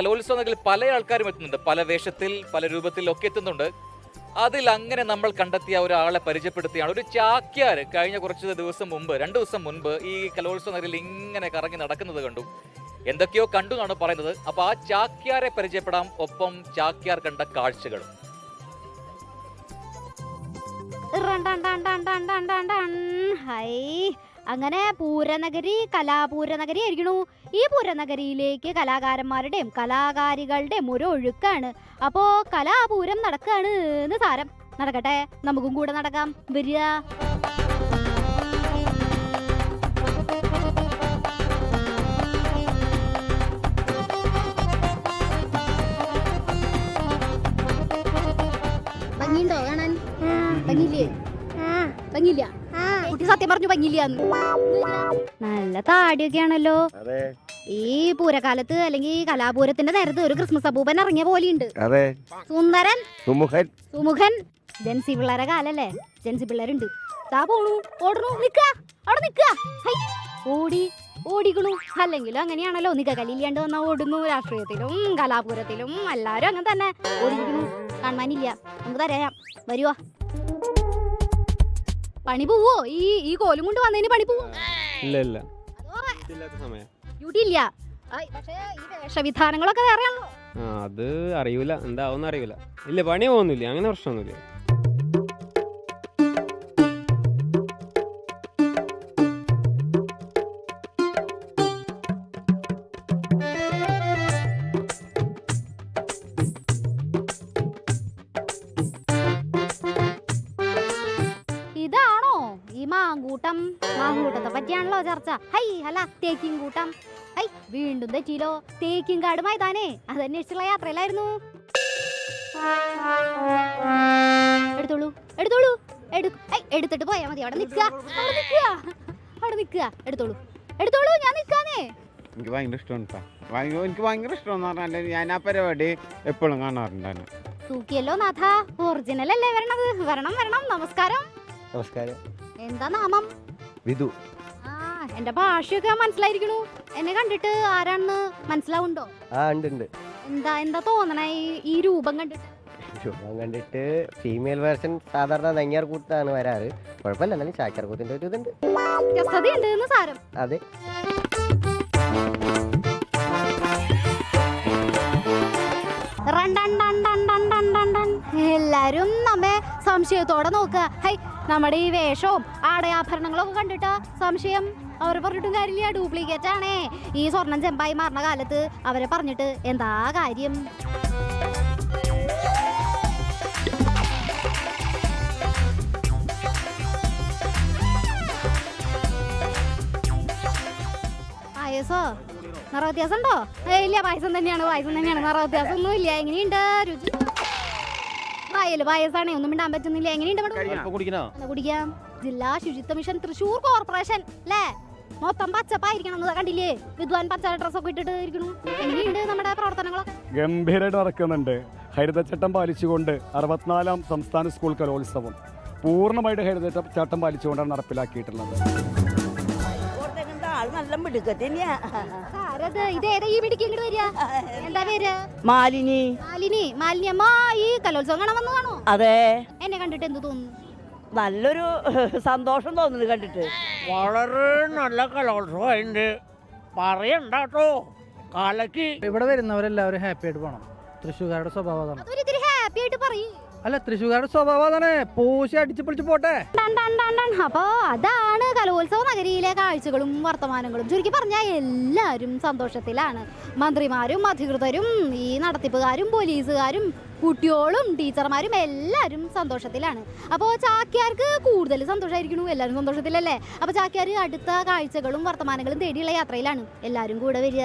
കലോത്സവങ്ങളിൽ പല ആൾക്കാരും എത്തുന്നുണ്ട്. പല വേഷത്തിൽ പല രൂപത്തിൽ ഒക്കെ എത്തുന്നുണ്ട്. അതിൽ അങ്ങനെ നമ്മൾ കണ്ടെത്തിയ ഒരാളെ പരിചയപ്പെടുത്തിയാണ്. ഒരു ചാക്യാർ കഴിഞ്ഞ കുറച്ച് ദിവസം മുമ്പ് രണ്ട് ദിവസം മുൻപ് ഈ കലോത്സവ നഗരിൽ ഇങ്ങനെ കറങ്ങി നടക്കുന്നത് കണ്ടു. എന്തൊക്കെയോ കണ്ടു എന്നാണ് പറയുന്നത്. അപ്പൊ ആ ചാക്യാരെ പരിചയപ്പെടാം. ഒപ്പം ചാക്യാർ കണ്ട ടൺ. ഹൈ. അങ്ങനെ പൂരനഗരി കലാപൂരനഗരി ആയിരിക്കണു. ഈ പൂരനഗരിയിലേക്ക് കലാകാരന്മാരുടെയും കലാകാരികളുടെയും ഒരു ഒഴുക്കാണ്. അപ്പോ കലാപൂരം നടക്കാണ് എന്ന് സാരം. നടക്കട്ടെ നമുക്കും കൂടെ നടക്കാം. വരിക. ഭംഗിയുണ്ടോ കാണാൻ? ഭംഗിയില്ലേ? ഭംഗിയില്ല. കുട്ടി സത്യം പറഞ്ഞു ഭംഗിയില്ലാന്ന് നല്ല താടിയൊക്കെ ആണല്ലോ ഈ പൂരക്കാലത്ത് അല്ലെങ്കിൽ ഈ കലാപൂരത്തിന്റെ നേരത്ത് ഒരു ക്രിസ്മസ് അപൂപൻ ഇറങ്ങിയ പോലെയുണ്ട്. സുന്ദരൻ. സുമുഖൻ. സുമുഖൻ. ജെൻസി പിള്ളേരെ കാലല്ലേ? ജെൻസി പിള്ളേരുണ്ട്. താ പോണു. ഓടണു. നിക്ക. അവിടെ നിക്ക. ഓടി. ഓടിക്കണു. അല്ലെങ്കിലും അങ്ങനെയാണല്ലോ. നിക്ക കലിയില്ലാണ്ട് വന്നാ ഓടുന്നു. രാഷ്ട്രീയത്തിലും കലാപൂരത്തിലും എല്ലാരും അങ്ങനെ തന്നെ ഓടിക്കണു. കാണാനില്ല നമുക്ക് തരാം. വരുവാ. പണി പോവോ? ഈ ഈ കോലും കൊണ്ട് വന്നതിന് പണി പോവോ? ഇല്ല ഇല്ല. ഡ്യൂട്ടി ഇല്ല. പക്ഷേ ഈ വേഷവിധാനങ്ങളൊക്കെ വേറെയാണല്ലോ. ആ അത് അറിയൂല. എന്താവും അറിയൂല. ഇല്ല പണി പോകുന്നില്ല അങ്ങനെ പ്രശ്നമൊന്നുമില്ല. മാങ്കൂട്ടത്തെ പറ്റിയാണല്ലോ ചർച്ച. ഹൈ ഹല തേക്കിൻ കൂട്ടം. ഹൈ വീണ്ടും തെറ്റിയില്ലോ. താനേ അത് മൈതാനേ അതന്വേഷിച്ചുള്ള യാത്രയിലായിരുന്നു. എടുത്തോളൂ എടുത്തോളൂ. എടു ഐ, എടുത്തിട്ട് പോയാ മതി. അവിടെ നിക്കുക അവിടെ നിക്കുക അവിടെ നിൽക്കുക. എടുത്തോളൂ. എടുത്തോളൂ ഞാൻ നിക്കാനേ എനിക്ക് ഭയങ്കര ഇഷ്ടമാണ് എനിക്ക് ഭയങ്കര ഇഷ്ടമെന്ന് പറഞ്ഞാൽ ഞാൻ ആ പരിപാടി എപ്പോഴും കാണാറുണ്ടായിരുന്നു സൂക്കിയല്ലോ നാഥ. ഒറിജിനൽ അല്ലേ വരണത്? വരണം വരണം. നമസ്കാരം. നമസ്കാരം. എന്താ നാമം? വിധു. ആ എന്റെ ഭാഷയൊക്കെ മനസ്സിലായിരിക്കണു. എന്നെ കണ്ടിട്ട് ആരാണെന്ന് മനസ്സിലാവുണ്ടോ? ആ ഉണ്ട് ഉണ്ട്. എന്താ എന്താ തോന്നണ ഈ- രൂപം കണ്ടിട്ട്? രൂപം കണ്ടിട്ട് ഫീമെയിൽ വേർഷൻ സാധാരണ നങ്ങിയാർ കൂത്താണ് വരാറ്. കുഴപ്പമില്ല എന്നാലും ചാക്കർ കൂത്തിന്റെ ഒരു ഇതുണ്ട്. ഉണ്ട് എന്ന് സാരം. അതെ. എല്ലാരും നമ്മെ സംശയത്തോടെ നോക്കുക. ഹൈ നമ്മുടെ ഈ വേഷവും ആടയാഭരണങ്ങളൊക്കെ കണ്ടിട്ട് സംശയം. അവർ പറഞ്ഞിട്ടും കാര്യമില്ല ഡ്യൂപ്ലിക്കേറ്റ് ആണേ. ഈ സ്വർണം ചെമ്പായി മാറുന്ന കാലത്ത് അവരെ പറഞ്ഞിട്ട് എന്താ കാര്യം? പായസോ? നിറ വ്യത്യാസം ഉണ്ടോ ഇല്ല പായസം തന്നെയാണ് പായസം തന്നെയാണ്. നിറ വ്യത്യാസം ഒന്നും ഇല്ല എങ്ങനെയുണ്ട് രുചി? പായൽ പായസാണേ. ഒന്നും മിണ്ടാൻ പറ്റുന്നില്ല. എങ്ങനെയുണ്ട് കുടിക്കണോ? കുടിക്കാം. ജില്ലാ ശുചിത്വ മിഷൻ തൃശൂർ കോർപ്പറേഷൻ അല്ലേ മൊത്തം പച്ചപ്പായിരിക്കണം കണ്ടില്ലേ? വിദ്വാൻ പച്ച ഡ്രസ് ഒക്കെ ഇട്ടിട്ട് ഇരിക്കണു. എങ്ങനെയുണ്ട് നമ്മുടെ പ്രവർത്തനങ്ങളൊക്കെ? ഗംഭീരമായിട്ട് നടക്കുന്നുണ്ട്. ഹരിതച്ചട്ടം പാലിച്ചുകൊണ്ട് അറുപത്തിനാലാം സംസ്ഥാന സ്കൂൾ കലോത്സവം പൂർണമായിട്ട് ഹരിതച്ചട്ടം പാലിച്ചുകൊണ്ടാണ് നടപ്പിലാക്കിയിട്ടുള്ളത്. നല്ല മിടുക്കത്തി തന്നെയാ. ആരത് ഇത് ഏതാ ഈ മിടിക്ക് ഇങ്ങോട്ട് വരിക? എന്താ പേര്? മാലിനി. മാലിനി. മാലിനി അമ്മ ഈ കലോത്സവം കാണാൻ വന്നതാണോ? അതെ. എന്നെ കണ്ടിട്ട് എന്ത് തോന്നുന്നു? നല്ലൊരു സന്തോഷം തോന്നുന്നു കണ്ടിട്ട്. വളരെ നല്ല കലോത്സവമുണ്ട് പറയണ്ടോ കാലക്ക്. ഇവിടെ വരുന്നവരെല്ലാവരും ഹാപ്പി ആയിട്ട് പോകണം തൃശ്ശൂർക്കാരുടെ സ്വഭാവം അതാണ്. ഹാപ്പി ആയിട്ട് പറയും. അല്ല തൃശ്ശൂർക്കാരുടെ സ്വഭാവം അതാണ്. പൂശി അടിച്ചു പൊളിച്ചു പോട്ടെ. അപ്പോ അതാണ് കലോത്സവ നഗരിയിലെ കാഴ്ചകളും വർത്തമാനങ്ങളും. ചുരുക്കി പറഞ്ഞാൽ എല്ലാവരും സന്തോഷത്തിലാണ്. മന്ത്രിമാരും അധികൃതരും ഈ നടത്തിപ്പുകാരും പോലീസുകാരും കുട്ടികളും ടീച്ചർമാരും എല്ലാവരും സന്തോഷത്തിലാണ്. അപ്പോൾ ചാക്യാർക്ക് കൂടുതൽ സന്തോഷമായിരിക്കണു എല്ലാവരും സന്തോഷത്തിലല്ലേ? അപ്പോൾ ചാക്യാർ അടുത്ത കാഴ്ചകളും വർത്തമാനങ്ങളും തേടിയുള്ള യാത്രയിലാണ്. എല്ലാവരും കൂടെ വരിക.